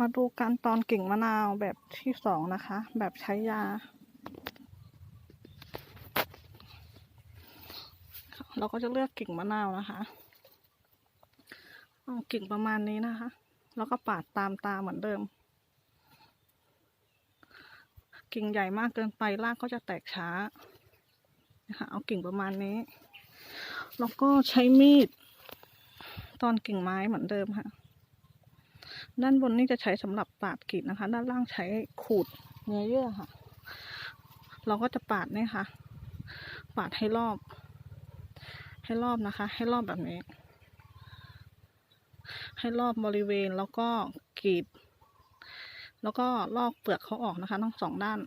มาดูการตอนกิ่งมะนาวแบบที่สองนะคะ แบบใช้ยา เราก็จะเลือกกิ่งมะนาวนะคะเอากิ่งประมาณนี้นะคะ แล้วก็ปาดตามตาเหมือนเดิม กิ่งใหญ่มากเกินไปรากก็จะแตกช้านะคะเอากิ่งประมาณนี้ แล้วก็ใช้มีด ตอนกิ่งไม้เหมือนเดิมค่ะ ด้านบนนี่จะใช้สำหรับปาดกรีดนะคะ ด้านล่างใช้ขูดเนื้อเยื่อค่ะ เราก็จะปาดเนี่ยค่ะ ปาดให้รอบ ให้รอบนะคะ ให้รอบแบบนี้ ให้รอบบริเวณแล้วก็กรีด แล้วก็ลอกเปลือกเขาออกนะคะ ทั้งสองด้าน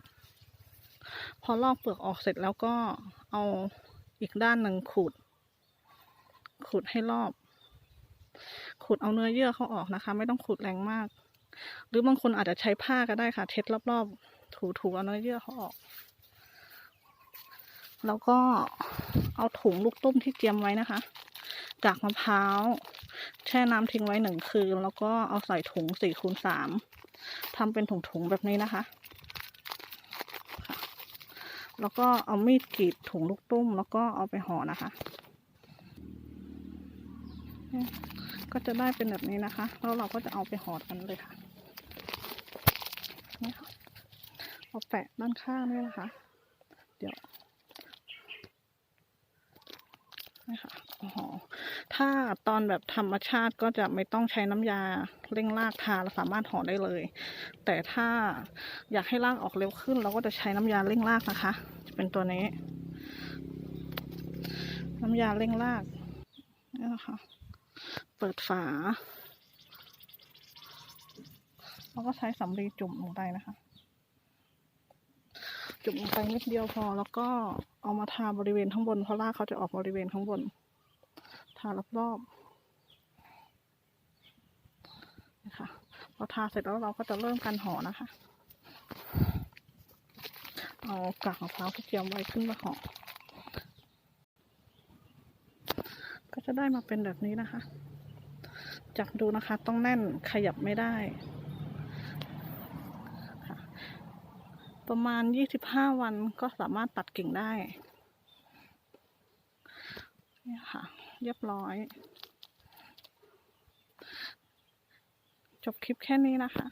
พอลอกเปลือกออกเสร็จแล้วก็เอาอีกด้านหนึ่งขูดขูดให้รอบ ขูดเอาเนื้อเยื่อเขาออกนะคะ ไม่ต้องขูดแรงมาก หรือบางคนอาจจะใช้ผ้าก็ได้ค่ะ เช็ดรอบๆ ถูๆเอาเนื้อเยื่อเขาออก แล้วก็เอาถุงลูกตุ้มที่เตรียมไว้นะคะ จากมะพร้าวแช่น้ำทิ้งไว้หนึ่งคืน แล้วก็เอาใส่ถุงสี่คูณสามทำเป็นถุงๆแบบนี้นะคะแล้วก็เอามีดกรีดถุงลูกตุ้ม แล้วก็เอาไปห่อนะคะ ก็จะได้เป็นแบบนี้นะคะ แล้วเราก็จะเอาไปห่อกันเลยค่ะนี่ค่ะเอาแปะด้านข้างด้วยนะคะ เดี๋ยวนี่ค่ะห่อถ้าตอนแบบธรรมชาติก็จะไม่ต้องใช้น้ำยาเร่งรากทาเราสามารถห่อได้เลย แต่ถ้าอยากให้รากออกเร็วขึ้น เราก็จะใช้น้ำยาเร่งรากนะคะ จะเป็นตัวนี้ น้ำยาเร่งรากนี่นะคะ เปิดฝา แล้วก็ใช้สำลีจุ่มลงไปนะคะ จุ่มลงไปนิดเดียวพอ แล้วก็เอามาทาบริเวณข้างบน เพราะรากเขาจะออกบริเวณข้างบน ทารอบๆนะคะพอทาเสร็จแล้วเราก็จะเริ่มการห่อนะคะ เอากากมะพร้าวที่เตรียมไว้ขึ้นมาห่อ ก็ได้มาเป็นแบบนี้นะคะ จับดูนะคะ ต้องแน่นขยับไม่ได้ ประมาณยี่สิบห้าวันก็สามารถตัดกิ่งได้นี่ค่ะ เรียบร้อย จบคลิปแค่นี้นะคะ